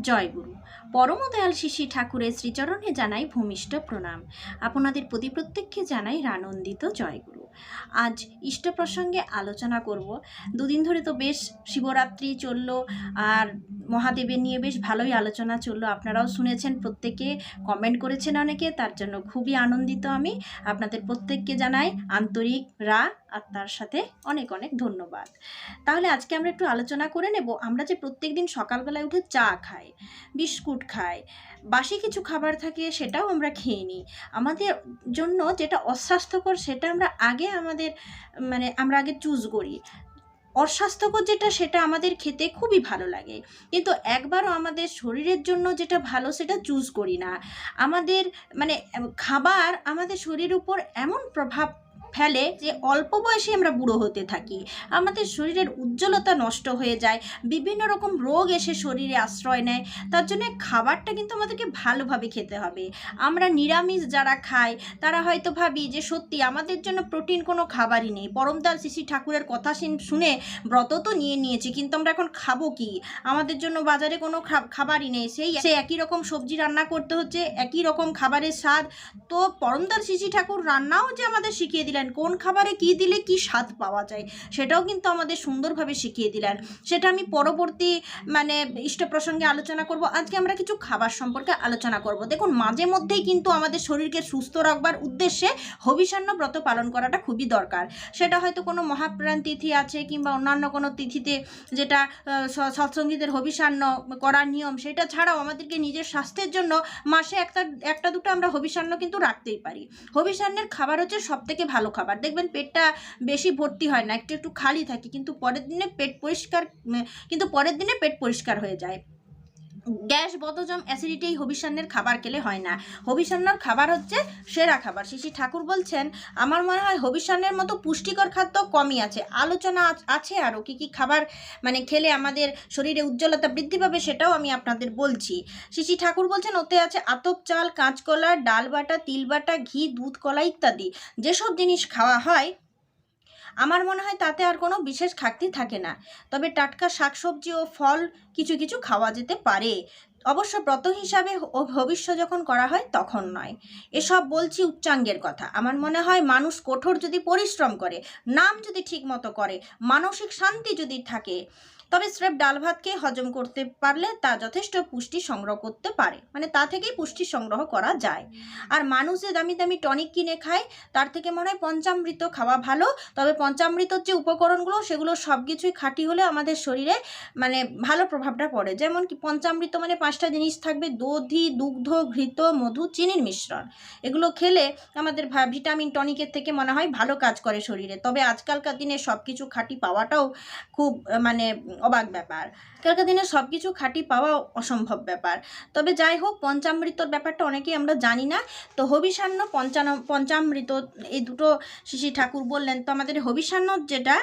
জয়গুরু। পরম দয়াল শিশি ঠাকুরের শ্রীচরণে জানাই ভূমিষ্ঠ প্রণাম। আপনাদের প্রতি প্রত্যেককে জানাই রানন্দিত জয়গুরু। আজ ইষ্ট প্রসঙ্গে আলোচনা করব। দুদিন ধরে তো বেশ শিবরাত্রি চলল, আর মহাদেবের নিয়ে বেশ ভালোই আলোচনা চলল। আপনারাও শুনেছেন, প্রত্যেকে কমেন্ট করেছেন অনেকে, তার জন্য খুবই আনন্দিত আমি। আপনাদের প্রত্যেককে জানাই আন্তরিক রা আর তার সাথে অনেক অনেক ধন্যবাদ। তাহলে আজকে আমরা একটু আলোচনা করে নেব, আমরা যে প্রত্যেক দিন সকালবেলায় উঠে চা খাই, বিস্কুট খাই, বাসি কিছু খাবার থাকে সেটাও আমরা খেয়ে নিই। আমাদের জন্য যেটা অস্বাস্থ্যকর সেটা আমরা আগে আমাদের মানে আমরা আগে চুজ করি। অস্বাস্থ্যকর যেটা সেটা আমাদের খেতে খুবই ভালো লাগে। কিন্তু একবারও আমাদের শরীরের জন্য যেটা ভালো সেটা চুজ করি না। আমাদের মানে খাবার আমাদের শরীর উপর এমন প্রভাব ফেলে যে অল্প বয়সে আমরা বুড়ো হতে থাকি। আমাদের শরীরের উজ্জ্বলতা নষ্ট হয়ে যায়, বিভিন্ন রকম রোগ এসে শরীরে আশ্রয় নেয়, তার জন্য খাবারটা কিন্তু আমাদেরকে ভালোভাবে খেতে হবে। আমরা নিরামিষ যারা খাই, তারা হয়তো ভাবি যে সত্যি আমাদের জন্য প্রোটিন কোনো খাবারই নেই। পরমদাল শিশি ঠাকুরের কথা শুন- ব্রত তো নিয়ে নিয়েছি, কিন্তু আমরা এখন খাব কি? আমাদের জন্য বাজারে কোনো খাবারই নেই। সেই সেই একই রকম সবজি রান্না করতে হচ্ছে, একই রকম খাবারের স্বাদ। তো পরমদাল শিশি ঠাকুর রান্নাও যে আমাদের শিখিয়ে দিলেন কোন খাবারে কি দিলে কি স্বাদ পাওয়া যায় সেটাও কিন্তু আমাদের সুন্দরভাবে শিখিয়ে দিলেন। সেটা আমি পরবর্তী মানে ইষ্ট প্রসঙ্গে আলোচনা করব। আজকে আমরা কিছু খাবার সম্পর্কে আলোচনা করব। দেখুন মাঝে মধ্যেই কিন্তু আমাদের শরীরকে সুস্থ রাখবার উদ্দেশ্যে হবিষান্ন ব্রত পালন করাটা খুবই দরকার। সেটা হয়তো কোনো মহাপ্রাণ তিথি আছে কিংবা অন্যান্য কোনো তিথিতে যেটা আহ, স- সৎসঙ্গীদের হবিষান্ন করার নিয়ম সেটা ছাড়াও আমাদেরকে নিজের স্বাস্থ্যের জন্য মাসে একটা একটা দুটো আমরা হবিষান্ন কিন্তু রাখতেই পারি। হবিষান্নের খাবার হচ্ছে সব থেকে ভালো খাবার। দেখবেন পেটটা বেশি ভর্তি হয় না, একটু একটু খালি থাকে, কিন্তু পরের দিনে পেট পরিষ্কার কিন্তু পরের দিনে পেট পরিষ্কার হয়ে যায়। গ্যাস বদজম অ্যাসিডিটি এই হবিষান্নের খাবার খেলে হয় না। হবিষান্নর খাবার হচ্ছে সেরা খাবার। শিশি ঠাকুর বলছেন, আমার মনে হয় হবিষান্নের মতো পুষ্টিকর খাদ্য কমই আছে। আলোচনা আছে আরও কী কী খাবার মানে খেলে আমাদের শরীরে উজ্জ্বলতা বৃদ্ধি পাবে সেটাও আমি আপনাদের বলছি। শিশি ঠাকুর বলছেন, ওতে আছে আতপ চাল, কাঁচকলা, ডাল বাটা, তিল বাটা, ঘি, দুধ, কলা ইত্যাদি। যেসব জিনিস খাওয়া হয় আমার মনে হয় তাতে আর কোনো বিশেষ ঘাটতি থাকে না। তবে টাটকা শাকসবজি ও ফল কিছু কিছু খাওয়া যেতে পারে। অবশ্য ব্রত হিসাবে ও ভবিষ্য যখন করা হয় তখন নয়। এসব বলছি উচ্চাঙ্গের কথা। আমার মনে হয় মানুষ কঠোর যদি পরিশ্রম করে, নাম যদি ঠিক মতো করে, মানসিক শান্তি যদি থাকে, তবে স্রেফ ডাল ভাতকে হজম করতে পারলে তা যথেষ্ট পুষ্টি সংগ্রহ করতে পারে। মানে তা থেকেই পুষ্টি সংগ্রহ করা যায়। আর মানুষ যে দামি দামি টনিক কিনে খায়, তার থেকে মনে হয় পঞ্চামৃত খাওয়া ভালো। তবে পঞ্চামৃতর যে উপকরণগুলো, সেগুলো সব কিছুই খাঁটি হলে আমাদের শরীরে মানে ভালো প্রভাবটা পড়ে। যেমন কি পঞ্চামৃত মানে পাঁচটা জিনিস থাকবে, দধি, দুগ্ধ, ঘৃত, মধু, চিনির মিশ্রণ। এগুলো খেলে আমাদের ভিটামিন টনিকের থেকে মনে হয় ভালো কাজ করে শরীরে। তবে আজকালকার দিনে সব কিছু খাঁটি পাওয়াটাও খুব মানে অবাক ব্যাপার। আজকালকার দিনে সব কিছু খাঁটি পাওয়া অসম্ভব ব্যাপার। তবে যাই হোক, পঞ্চামৃতর ব্যাপারটা অনেকেই আমরা জানি না। তো হবিষান্ন পঞ্চান, পঞ্চামৃত, এই দুটো শিশি ঠাকুর বললেন। তো আমাদের হবিষান্ন যেটা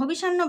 হবিষান্ন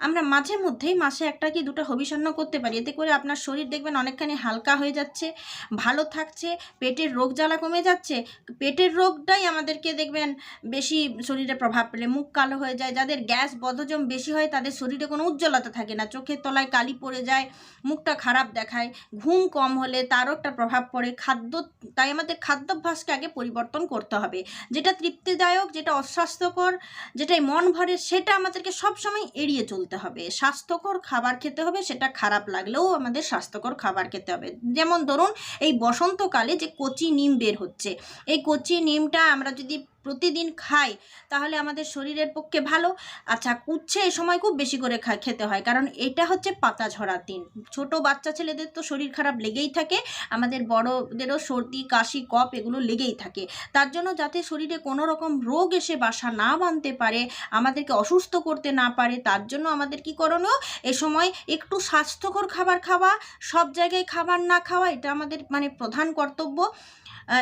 আমরা মাঝে মধ্যেই মাসে একটা কি দুটো হবিষান্ন করতে পারি। এতে করে আপনার শরীর দেখবেন অনেকখানি হালকা হয়ে যাচ্ছে, ভালো থাকছে, পেটের রোগ জ্বালা কমে যাচ্ছে। পেটের রোগটাই আমাদেরকে দেখবেন বেশি শরীরে প্রভাব পেলে মুখ কালো হয়ে যায়, যাদের গ্যাস বদজম বেশি হয় তাদের শরীরে কোনো উজ্জ্বলতা থাকে না। চোখের তলায় কালি পড়ে যায়, মুখটা খারাপ দেখায়, ঘুম কম হলে তারও একটা প্রভাব পড়ে। খাদ্য, তাই আমাদের খাদ্যাভ্যাসকে আগে পরিবর্তন করতে হবে। যেটা তৃপ্তিদায়ক, যেটা অস্বাস্থ্যকর, যেটাই মন ভরে সেটা আমাদেরকে সব সময় এড়িয়ে চলতে হবে। স্বাস্থ্যকর খাবার খেতে হবে, সেটা খারাপ লাগলেও আমাদের স্বাস্থ্যকর খাবার খেতে হবে। যেমন ধরুন, এই বসন্তকালে যে কচি নিম বের হচ্ছে, এই কচি নিমটা আমরা যদি প্রতিদিন খাই, তাহলে আমাদের শরীরের পক্ষে ভালো। আচ্ছা উচ্ছে এই সময় খুব বেশি করে খা, খেতে হয়, কারণ এটা হচ্ছে পাতা ঝরার দিন ছোট বাচ্চা ছেলেদের তো শরীর খারাপ লেগেই থাকে, আমাদের বড়দেরও সর্দি, কাশি, কফ এগুলো লেগেই থাকে। তার জন্য যাতে শরীরে কোনো রকম রোগ এসে বাসা না বাঁধতে পারে, আমাদেরকে অসুস্থ করতে না পারে, তার জন্য আমাদের কি করণীয়? এ সময় একটু স্বাস্থ্যকর খাবার খাওয়া, সব জায়গায় খাবার না খাওয়া, এটা আমাদের মানে প্রধান কর্তব্য।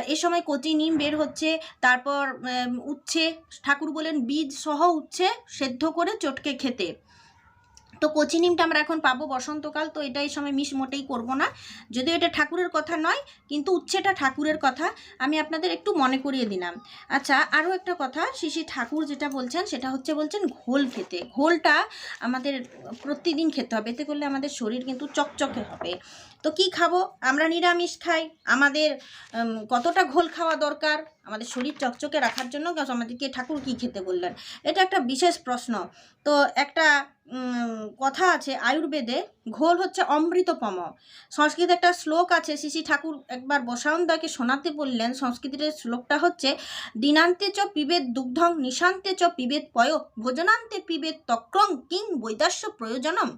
এ সময় কচি নিম বের হচ্ছে, তারপর উচ্ছে, ঠাকুর বলেন বীজ সহ উচ্ছে সেদ্ধ করে চটকে খেতে। তো কচি নিমটা আমরা এখন পাবো বসন্তকাল, তো এটা এই সময় মিস মোটেই করব না। যদিও এটা ঠাকুরের কথা নয়, কিন্তু উচ্ছেটা ঠাকুরের কথা, আমি আপনাদের একটু মনে করিয়ে দিলাম। আচ্ছা আরও একটা কথা শিশি ঠাকুর যেটা বলছেন, সেটা হচ্ছে বলছেন ঘোল খেতে। ঘোলটা আমাদের প্রতিদিন খেতে হবে, এতে করলে আমাদের শরীর কিন্তু চকচকে হবে। তো কি খাব? আমরা নিরামিষ খাই, আমাদের কতটা ঘোল খাওয়া দরকার? আমাদের শরীর চকচকে রাখার জন্য আমাদেরকে ঠাকুর কি খেতে বললেন? এটা একটা বিশেষ প্রশ্ন। তো একটা কথা আছে আয়ুর্বেদে, ঘোল হচ্ছে অমৃতপম। সংস্কৃতে একটা শ্লোক আছে, শিশি ঠাকুর একবার বসায়নদাকে শোনাতে বললেন, সংস্কৃতের শ্লোকটা হচ্ছে, দিনান্তে চ পিবেদ দুগ্ধং, নিশান্তে চ পিবেদ পয়, ভোজনান্তে পিবেদ তক্রং কিং বৈদাস্য প্রয়োজনম।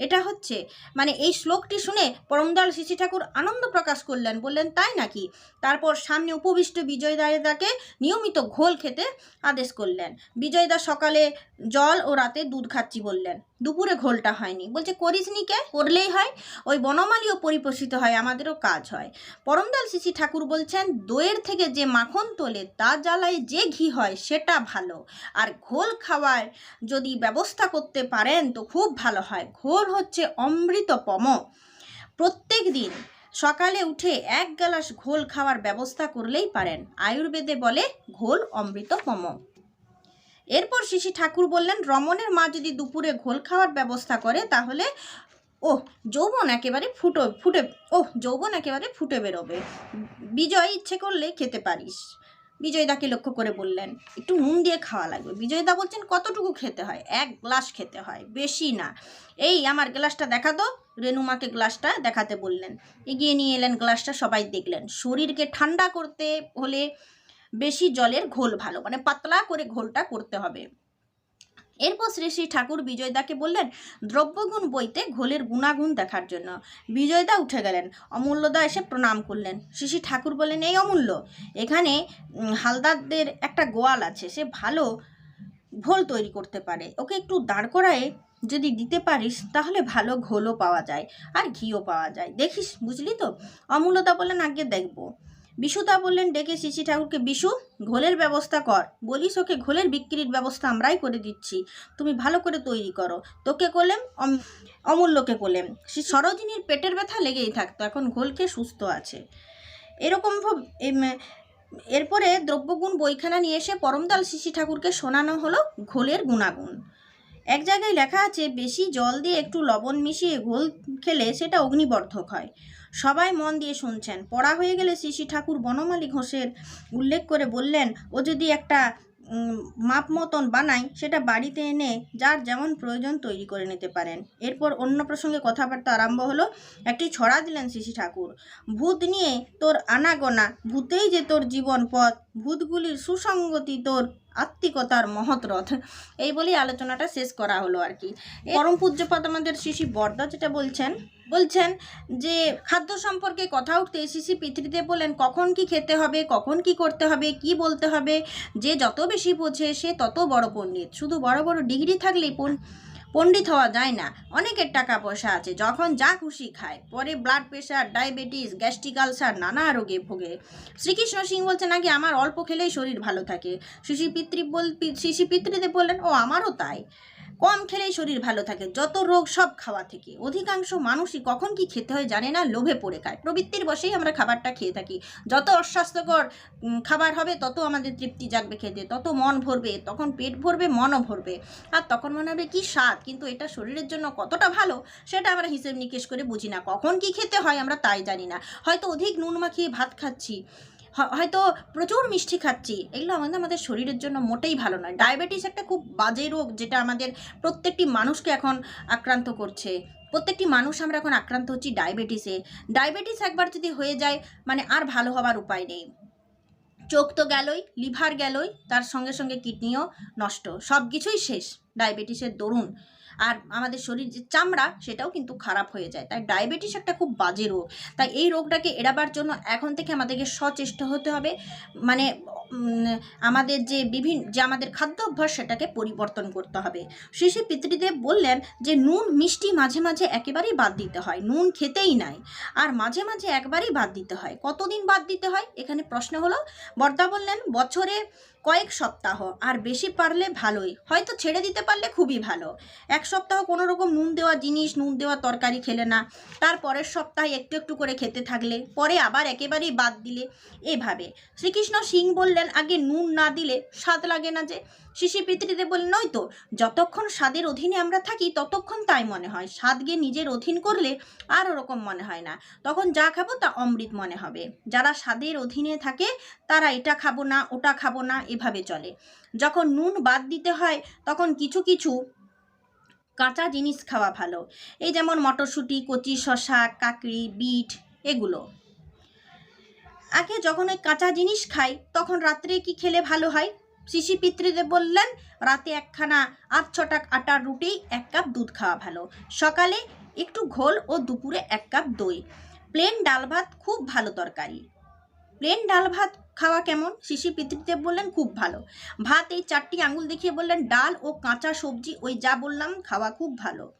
এটা হচ্ছে মানে এই শ্লোকটি শুনে পরমদয়াল শিশি ঠাকুর আনন্দ প্রকাশ করলেন, বললেন, তাই নাকি? তারপর সামনে উপবিষ্ট বিজয় দাকে নিয়মিত ঘোল খেতে আদেশ করলেন। বিজয়দা সকালে জল ও রাতে দুধ খাচ্ছি বললেন। দুপুরে ঘোলটা হয়নি। বলছে করিসনি কে? করলেই হয়। ওই বনমালীও পরিপোষিত হয়, আমাদেরও কাজ হয়। পরমদাল শিশি ঠাকুর বলছেন, দইয়ের থেকে যে মাখন তোলে, তা জ্বালায় যে ঘি হয়, সেটা ভালো। আর ঘোল খাওয়ার যদি ব্যবস্থা করতে পারেন, তো খুব ভালো হয়। ঘোল হচ্ছে অমৃতপম। প্রত্যেক দিন সকালে উঠে এক গ্লাস ঘোল খাওয়ার ব্যবস্থা করলেই পারেন। আয়ুর্বেদে বলে, ঘোল অমৃতপম। এরপর শিশি ঠাকুর বললেন, রমণের মা যদি দুপুরে ঘোল খাওয়ার ব্যবস্থা করে, তাহলে ও যৌবন একেবারে ফুটো, ফুটে ও যৌবন একেবারে ফুটে বেরোবে। বিজয় ইচ্ছে করলে খেতে পারিস। বিজয়দাকে লক্ষ্য করে বললেন, একটু নুন দিয়ে খাওয়া লাগবে। বিজয়দা বলছেন, কতটুকু খেতে হয়? এক গ্লাস খেতে হয়, বেশি না। এই আমার গ্লাসটা দেখা তো। রেনুমাকে গ্লাসটা দেখাতে বললেন। এগিয়ে নিয়ে এলেন, গ্লাসটা সবাই দেখলেন। শরীরকে ঠান্ডা করতে হলে বেশি জলের ঘোল ভালো মানে পাতলা করে ঘোলটা করতে হবে। এরপর শ্রী শ্রী ঠাকুর বিজয়দাকে বললেন, দ্রব্যগুণ বইতে ঘোলের গুণাগুণ দেখার জন্য। বিজয়দা উঠে গেলেন, অমূল্যদা এসে প্রণাম করলেন। শ্রী শ্রী ঠাকুর বললেন, এই অমূল্য, এখানে হালদারদের একটা গোয়াল আছে, সে ভালো ঘোল তৈরি করতে পারে। ওকে একটু দাঁড় করায়ে যদি দিতে পারিস, তাহলে ভালো ঘোলও পাওয়া যায় আর ঘিও পাওয়া যায়। দেখিস, বুঝলি তো? অমূল্যদা বললেন, আগে দেখব। বিশুদা বললেন, ডেকে শিশি ঠাকুরকে, বিশু, ঘোলের ব্যবস্থা কর। বলিস ওকে, ঘোলের বিক্রির ব্যবস্থা আমরাই করে দিচ্ছি। তুমি ভালো করে তৈরি করো। তোকে করলেন অম- অমূল্যকে করলেন সে সরোজিনীর পেটের ব্যথা লেগেই থাকতো, এখন ঘোল খেয়ে সুস্থ আছে। এরকম এরপরে দ্রব্যগুণ বইখানা নিয়ে এসে পরমদাল শিশি ঠাকুরকে শোনানো হলো ঘোলের গুণাগুণ। এক জায়গায় লেখা আছে, বেশি জল দিয়ে একটু লবণ মিশিয়ে ঘোল খেলে সেটা অগ্নিবর্ধক হয়। সবাই মন দিয়ে শুনছেন। পড়া হয়ে গেলে শিশি ঠাকুর বনমালী ঘোষের উল্লেখ করে বললেন, ও যদি একটা মাপ মতন বানায়, সেটা বাড়িতে এনে যার যেমন প্রয়োজন তৈরি করে নিতে পারেন। এরপর অন্য প্রসঙ্গে কথাবার্তা আরম্ভ হলো, একটি ছড়া দিলেন শিশি ঠাকুর। ভূত নিয়ে তোর আনাগোনা, ভূতেই যে তোর জীবন পথ ভূতগুলির সুসঙ্গতি তোর আত্মিকতার মহৎ রথ। এই বলেই আলোচনাটা শেষ করা হলো আর কি। পরম পূজ্যপাত আমাদের শিশি বর্দা যেটা বলছেন বলছেন যে, খাদ্য সম্পর্কে কথা উঠতে শিশি পৃথিবীতে বলেন, কখন কি খেতে হবে, কখন কি করতে হবে, কি বলতে হবে, যে যত বেশি বোঝে সে তত বড় পণ্ডিত। শুধু বড় বড় ডিগ্রি থাকলেই পণ- পণ্ডিত হওয়া যায় না। অনেকের টাকা পয়সা আছে, যখন যা খুশি খায়। পরে blood pressure diabetes gastric ulcer নানা রোগে ভোগে। শ্রীকৃষ্ণ সিং বলছে নাকি আমার অল্প খেলেই শরীর ভালো থাকে। শিশি পিতৃ বল শিশি পিতৃদেব বললেন, ও, আমারও তাই। কম খেলেই শরীর ভালো থাকে, যত রোগ সব খাওয়া থেকে। অধিকাংশ মানুষই কখন কি খেতে হয় জানে না, লোভে পড়ে খায়। প্রবৃত্তির বসেই আমরা খাবারটা খেয়ে থাকি। যত অস্বাস্থ্যকর খাবার হবে, তত আমাদের তৃপ্তি জাগবে খেতে, তত মন ভরবে, তখন পেট ভরবে, মনও ভরবে। আর তখন মনে হবে কি স্বাদ, কিন্তু এটা শরীরের জন্য কতটা ভালো, সেটা আমরা হিসেব নিকেশ করে বুঝি না। কখন কি খেতে হয় আমরা তাই জানি না। হয়তো অধিক নুন মাখিয়ে ভাত খাচ্ছি হয়তো প্রচুর মিষ্টি খাচ্ছি। এগুলো আমাদের আমাদের শরীরের জন্য মোটেই ভালো নয়। ডায়াবেটিস একটা খুব বাজে রোগ যেটা আমাদের প্রত্যেকটি মানুষকে এখন আক্রান্ত করছে। প্রত্যেকটি মানুষ আমরা এখন আক্রান্ত হচ্ছি ডায়াবেটিসে ডায়াবেটিস একবার যদি হয়ে যায় মানে আর ভালো হওয়ার উপায় নেই। চোখ তো গেলই, লিভার গেলই, তার সঙ্গে সঙ্গে কিডনিও নষ্ট। সব কিছুই শেষ। ডায়াবেটিসের দরুন। আর আমাদের শরীর যে চামড়া, সেটাও কিন্তু খারাপ হয়ে যায়। তাই ডায়াবেটিস একটা খুব বাজে রোগ। তাই এই রোগটাকে এড়াবার জন্য এখন থেকে আমাদেরকে সচেষ্ট হতে হবে। মানে আমাদের যে বিভিন্ন যে আমাদের খাদ্য অভ্যাস সেটাকে পরিবর্তন করতে হবে। শিশু পিতৃদেব বললেন যে, নুন, মিষ্টি মাঝে মাঝে একেবারেই বাদ দিতে হয়। নুন খেতেই নাই। আর মাঝে মাঝে একবারই বাদ দিতে হয়। কতদিন বাদ দিতে হয়? এখানে প্রশ্ন হলো। বর্দা বললেন, বছরে কয়েক সপ্তাহ। আর বেশি পারলে ভালোই। হয়তো ছেড়ে দিতে পারলে খুবই ভালো। এক এক সপ্তাহ কোনো রকম নুন দেওয়া জিনিস, নুন দেওয়া তরকারি খেলে না। তার পরের সপ্তাহে একটু একটু করে খেতে থাকলে, পরে আবার একেবারেই বাদ দিলে। এভাবে। শ্রীকৃষ্ণ সিং বললেন, আগে নুন না দিলে স্বাদ লাগে না যে। শিশি পিতৃদেব বললেন, নয় তো, যতক্ষণ স্বাদের অধীনে আমরা থাকি, ততক্ষণ তাই মনে হয়। স্বাদকে নিজের অধীন করলে আর ওরকম মনে হয় না। তখন যা খাব তা অমৃত মনে হবে। যারা স্বাদের অধীনে থাকে, তারা এটা খাব না, ওটা খাব না। এভাবে চলে। যখন নুন বাদ দিতে হয়, তখন কিছু কিছু কাঁচা জিনিস খাওয়া ভালো। এই যেমন মটরশুঁটি, কচি শশা কাকড়ি, বিট, এগুলো। আগে যখন ওই কাঁচা জিনিস খাই, তখন রাত্রে কি খেলে ভালো হয়? শিশি পিতৃদেব বললেন, রাতে একখানা আধ ছটা আটার রুটি, এক কাপ দুধ খাওয়া ভালো। সকালে একটু ঘোল ও দুপুরে এক কাপ দই। প্লেন ডাল ভাত খুব ভালো তরকারি। প্লেন ডাল ভাত খাওয়া কেমন? শিশি পিতৃদেব বললেন, খুব ভালো। ভাত এই চারটি আঙুল দেখিয়ে বললেন, ডাল ও কাঁচা সবজি, ওই যা বললাম, খাওয়া খুব ভালো।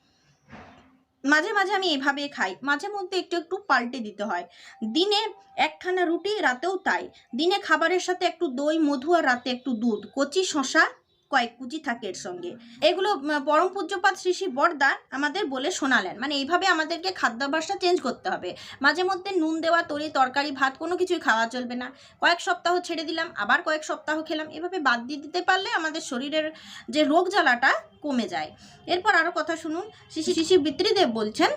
মাঝে মাঝে আমি এভাবে খাই, মাঝে মধ্যে একটু একটু পাল্টে দিতে হয়। দিনে একখানা রুটি, রাতেও তাই। দিনে খাবারের সাথে একটু দই, মধু আর রাতে একটু দুধ। কচি শশা কয়েক কুচি থাকে এর সঙ্গে। এগুলো পরম পূজ্যপাত শ্রী শ্রী বরদা আমাদের বলে শোনালেন। মানে এইভাবে আমাদেরকে খাদ্যাভ্যাসটা চেঞ্জ করতে হবে। মাঝে মধ্যে নুন দেওয়া, তরি, তরকারি, ভাত কোনো কিছুই খাওয়া চলবে না। কয়েক সপ্তাহ ছেড়ে দিলাম, আবার কয়েক সপ্তাহ খেলাম। এভাবে বাদ দিয়ে দিতে পারলে আমাদের শরীরের যে রোগ জ্বালাটা কমে যায়। এরপর আরও কথা শুনুন। শিশি শিশি বিত্রিদেব বলছেন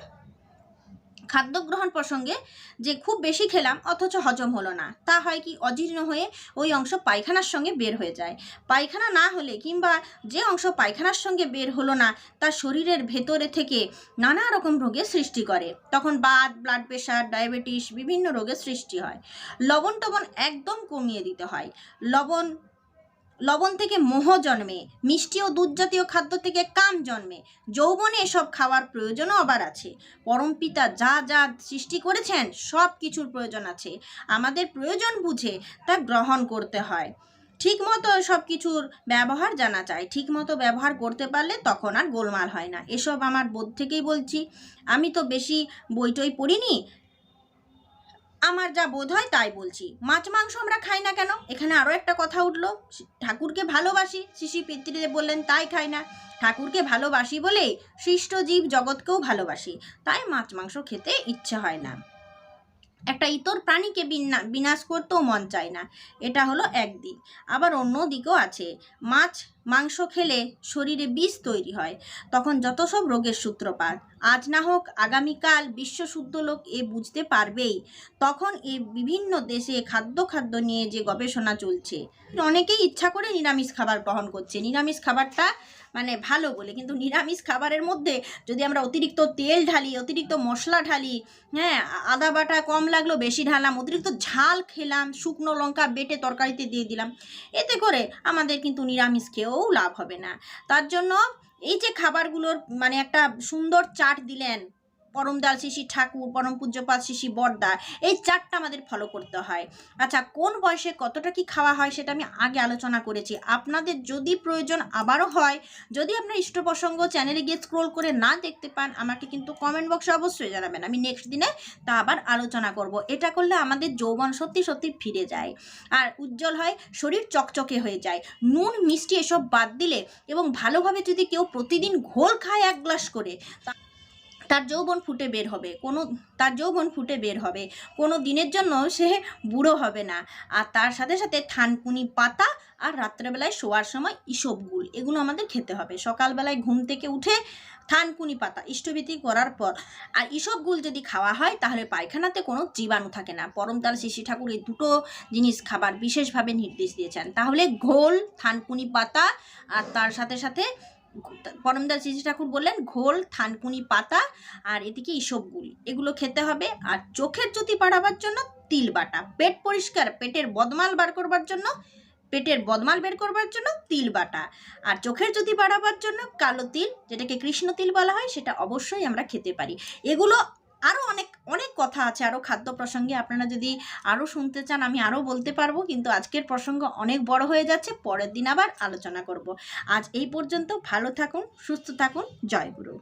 খাদ্য গ্রহণ প্রসঙ্গে যে খুব বেশি খেলাম, অথচ হজম হলো না। তা হয় কি, অজীর্ণ হয়ে ওই অংশ পায়খানার সঙ্গে বের হয়ে যায়। পায়খানা না হলে কিংবা যে অংশ পায়খানার সঙ্গে বের হলো না, তা শরীরের ভেতরে থেকে নানা রকম রোগের সৃষ্টি করে। তখন বাত ব্লাড প্রেশার ডায়াবেটিস বিভিন্ন রোগের সৃষ্টি হয়। লবণ টবণ একদম কমিয়ে দিতে হয়। লবণ লবণ থেকে মোহ জন্মে, মিষ্টি ও দুধ জাতীয় খাদ্য থেকে কাম জন্মে। যৌবনে এসব খাওয়ার প্রয়োজনও আবার আছে। পরম পিতা যা যা সৃষ্টি করেছেন, সব কিছুর প্রয়োজন আছে। আমাদের প্রয়োজন বুঝে তা গ্রহণ করতে হয়। ঠিক মতো সব কিছুর ব্যবহার জানা চাই ঠিক মতো ব্যবহার করতে পারলে তখন আর গোলমাল হয় না। এসব আমার বোধ থেকেই বলছি। আমি তো বেশি বই টই পড়িনি। আমার যা বোধ হয় তাই বলছি। মাছ মাংস আমরা খাই না কেন? এখানে আরও একটা কথা উঠল। ঠাকুরকে ভালোবাসি। শিশি পিতৃদেব বললেন, তাই খাই না। ঠাকুরকে ভালোবাসি বলেই সৃষ্ট জীব জগৎকেও ভালোবাসি। তাই মাছ মাংস খেতে ইচ্ছে হয় না। একটা ইতর প্রাণীকে বিনা- বিনাশ করতেও মন চায় না। এটা হলো এক দিক আবার অন্য দিকও আছে। মাছ মাংস খেলে শরীরে বিষ তৈরি হয়। তখন যত সব রোগের সূত্রপাত, আজ না হোক আগামীকাল বিশ্ব শুদ্ধ লোক এ বুঝতে পারবেই। তখন এ বিভিন্ন দেশে খাদ্য খাদ্য নিয়ে যে গবেষণা চলছে। অনেকেই ইচ্ছা করে নিরামিষ খাবার গ্রহণ করছে। নিরামিষ খাবারটা মানে ভালো বলে, কিন্তু নিরামিষ খাবারের মধ্যে যদি আমরা অতিরিক্ত তেল ঢালি, অতিরিক্ত মশলা ঢালি হ্যাঁ আদা বাটা কম লাগল, বেশি ঢালাম অতিরিক্ত ঝাল খেলাম, শুকনো লঙ্কা বেটে তরকারিতে দিয়ে দিলাম, এতে করে আমাদের কিন্তু নিরামিষ খেয়েও লাভ হবে না। তার জন্য এই যে খাবারগুলোর মানে একটা সুন্দর চাট দিলেন পরমদাল শিশি ঠাকুর, পরম পূজ্যপাত শিশি বর্দা, এই চারটা আমাদের ফলো করতে হয়। আচ্ছা কোন বয়সে কতটা কি খাওয়া হয় সেটা আমি আগে আলোচনা করেছি। আপনাদের যদি প্রয়োজন আবারও হয়, যদি আপনার ইষ্ট প্রসঙ্গ চ্যানেলে গিয়ে স্ক্রোল করে না দেখতে পান, আমাকে কিন্তু কমেন্ট বক্সে অবশ্যই জানাবেন। আমি নেক্সট দিনে তা আবার আলোচনা করব। এটা করলে আমাদের যৌবন সত্যি সত্যি ফিরে যায়। আর উজ্জ্বল হয়, শরীর চকচকে হয়ে যায়। নুন, মিষ্টি এসব বাদ দিলে এবং ভালোভাবে যদি কেউ প্রতিদিন ঘোল খায় এক গ্লাস করে, তা- তার যৌবন ফুটে বের হবে, কোনো, তার যৌবন ফুটে বের হবে, কোনো দিনের জন্য সে বুড়ো হবে না। আর তার সাথে সাথে থানকুনি পাতা আর রাত্রেবেলায় শোয়ার সময় ইসবগুল এগুলো আমাদের খেতে হবে। সকালবেলায় ঘুম থেকে উঠে থানকুনি পাতা ইষ্টভীতি করার পর, আর ইসবগুল যদি খাওয়া হয়, তাহলে পায়খানাতে কোনো জীবাণু থাকে না। পরমতাল শিশি ঠাকুর এই দুটো জিনিস খাবার বিশেষভাবে নির্দেশ দিয়েছেন। তাহলে ঘোল, থানকুনি পাতা আর তার সাথে সাথে পরমদাস শ্রী ঠাকুর বললেন, ঘোল, থানকুনি পাতা আর এদিকে ইসবগুল এগুলো খেতে হবে আর চোখের জ্যোতি বাড়াবার জন্য তিল বাটা। পেট পরিষ্কার, পেটের বদমাল বার করবার জন্য, পেটের বদমাল বের করবার জন্য তিল বাটা। আর চোখের জ্যোতি বাড়াবার জন্য কালো তিল, যেটাকে কৃষ্ণ তিল বলা হয়, সেটা অবশ্যই আমরা খেতে পারি। এগুলো আরও অনেক অনেক কথা আছে আরও খাদ্য প্রসঙ্গে আপনারা যদি আরও শুনতে চান, আমি আরও বলতে পারব। কিন্তু আজকের প্রসঙ্গ অনেক বড় হয়ে যাচ্ছে, পরের দিন আবার আলোচনা করব। আজ এই পর্যন্ত ভালো থাকুন, সুস্থ থাকুন, জয় গুরু।